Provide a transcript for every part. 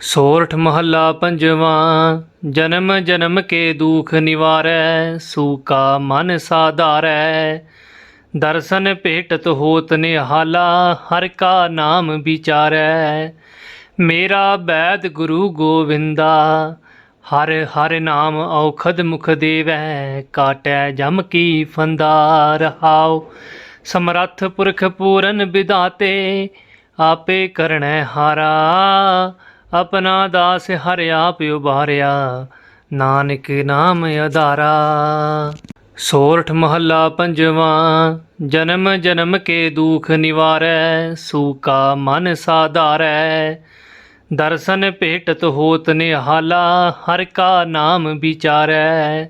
ਸੋਰਠ ਮਹੱਲਾ ਪੰਜਵਾਂ, ਜਨਮ ਜਨਮ ਕੇ ਦੁਖ ਨਿਵਾਰੈ, ਸੂਕਾ ਮਨ ਸਾਧਾਰੈ। ਦਰਸ਼ਨ ਭੇਟਤ ਹੋਤ ਨਿਹਾਲਾ, ਹਰ ਕਾ ਨਾਮ ਵਿਚਾਰੈ। ਮੇਰਾ ਬੈਦ ਗੁਰੂ ਗੋਵਿੰਦਾ, ਹਰ ਹਰ ਨਾਮ ਔਖਦ ਮੁਖ ਦੇਵੈ। ਕਾਟੈ ਜਮ ਕੀ ਫੰਦਾ ਰਹਾਉ, ਸਮਰੱਥ ਪੁਰਖ ਪੂਰਨ ਵਿਦਾਤੇ ਆਪੇ ਕਰਣੈ ਹਾਰਾ। ਆਪਣਾ ਦਾਸ ਹਰ ਆਪ ਉਬਾਰਿਆ ਨਾਨਕ ਨਾਮ ਅਧਾਰਾ। ਸੋਰਠ ਮਹੱਲਾ ਪੰਜਵਾਂ, ਜਨਮ ਜਨਮ ਕੇ ਦੁਖ ਨਿਵਾਰੈ, ਸੂਕਾ ਮਨ ਸਾਧਾਰੈ। ਦਰਸ਼ਨ ਭੇਟਤ ਹੋਤ ਨਿਹਾਲਾ, ਹਰ ਕਾ ਨਾਮ ਵਿਚਾਰੈ।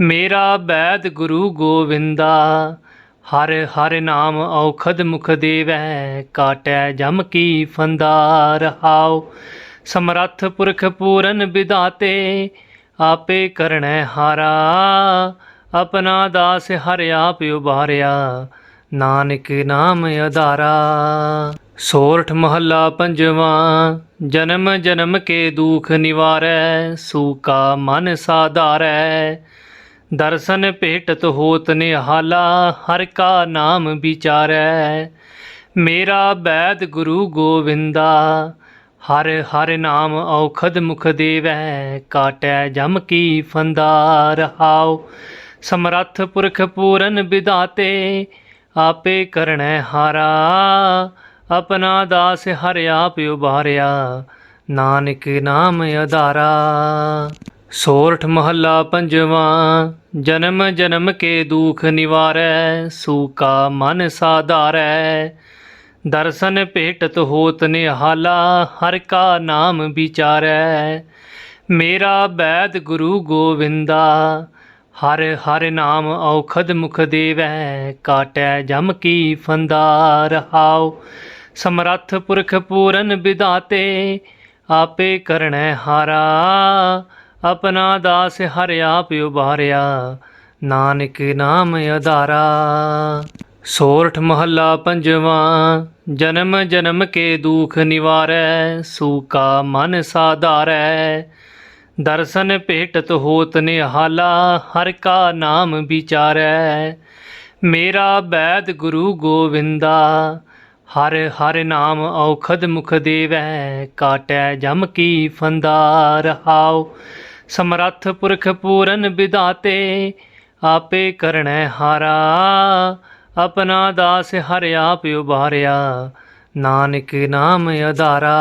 ਮੇਰਾ ਬੈਦ ਗੁਰੂ ਗੋਵਿੰਦਾ, ਹਰ ਹਰ ਨਾਮ ਔਖਦ ਮੁਖ ਦੇਵੈ, ਕਾਟੈ ਜਮ ਕੀ ਫੰਦਾ ਰਹਾਉ। ਸਮਰੱਥ ਪੁਰਖ ਪੂਰਨ ਵਿਦਾਤੇ ਆਪੇ ਕਰਣੈ ਹਾਰਾ, ਆਪਣਾ ਦਾਸ ਹਰ ਆਪ ਉਬਾਰਿਆ ਨਾਨਕ ਨਾਮ ਅਧਾਰਾ। ਸੋਰਠ ਮਹੱਲਾ ਪੰਜਵਾਂ, ਜਨਮ ਜਨਮ ਕੇ ਦੁਖ ਨਿਵਾਰੈ, ਸੂਕਾ ਮਨ ਸਾਧਾਰੈ। ਦਰਸ਼ਨ ਭੇਟਤ ਹੋਤ ਨਿਹਾਲਾ, ਹਰ ਕਾ ਨਾਮ ਵਿਚਾਰੈ। ਮੇਰਾ ਬੈਦ ਗੁਰੂ ਗੋਵਿੰਦਾ ਹਰ ਹਰ ਨਾਮ ਔਖਦ ਮੁਖ ਦੇਵੈ, ਕਾਟੈ ਜਮ ਕੀ ਫੰਦਾ ਰਹਾਉ ਸਮਰੱਥ ਪੁਰਖ ਪੂਰਨ ਵਿਦਾਤੇ ਆਪੇ ਕਰਣੈ ਹਾਰਾ। ਆਪਣਾ ਦਾਸ ਹਰ ਆਪ ਉਬਾਰਿਆ ਨਾਨਕ ਨਾਮ ਅਧਾਰਾ। ਸੋਰਠ ਮਹੱਲਾ ਪੰਜਵਾਂ, ਜਨਮ ਜਨਮ ਕੇ ਦੁਖ ਨਿਵਾਰੈ, ਸੂਕਾ ਮਨ ਸਾਧਾਰੈ। ਦਰਸ਼ਨ ਭੇਟਤ ਹੋਤ ਨਿਹਾਲਾ, ਹਰ ਕਾ ਨਾਮ ਵਿਚਾਰੈ। ਮੇਰਾ ਬੈਦ ਗੁਰੂ ਗੋਵਿੰਦਾ, ਹਰ ਹਰ ਨਾਮ ਔਖਦ ਮੁਖ ਦੇਵੈ। ਕਾਟੈ ਜਮ ਕੀ ਫੰਦਾ ਰਹਾਉ ਸਮਰੱਥ ਪੁਰਖ ਪੂਰਨ ਵਿਦਾਤੇ ਆਪੇ ਕਰਣੈ ਹਾਰਾ, ਆਪਣਾ ਦਾਸ ਹਰ ਆਪ ਉਬਾਰਿਆ ਨਾਨਕ ਨਾਮ ਅਧਾਰਾ। ਸੋਰਠ ਮਹੱਲਾ ਪੰਜਵਾਂ ਜਨਮ ਜਨਮ ਕੇ ਦੁਖ ਨਿਵਾਰੈ, ਸੂਕਾ ਮਨ ਸਾਧਾਰੈ। ਦਰਸ਼ਨ ਭੇਟਤ ਹੋਤ ਨਿਹਾਲਾ, ਹਰ ਕਾ ਨਾਮ ਵਿਚਾਰੈ। ਮੇਰਾ ਬੈਦ ਗੁਰੂ ਗੋਵਿੰਦਾ, ਹਰ ਹਰ ਨਾਮ ਔਖਦ ਮੁਖ ਦੇਵੈ। ਕਾਟੈ ਜਮ ਕੀ ਫੰਦਾ ਰਹਾਉ ਸਮਰੱਥ ਪੁਰਖ ਪੂਰਨ ਵਿਦਾਤੇ ਆਪੇ ਕਰਣੈ ਹਾਰਾ। ਆਪਣਾ ਦਾਸ ਹਰ ਆਪ ਉਬਾਰਿਆ ਨਾਨਕ ਨਾਮ ਅਧਾਰਾ।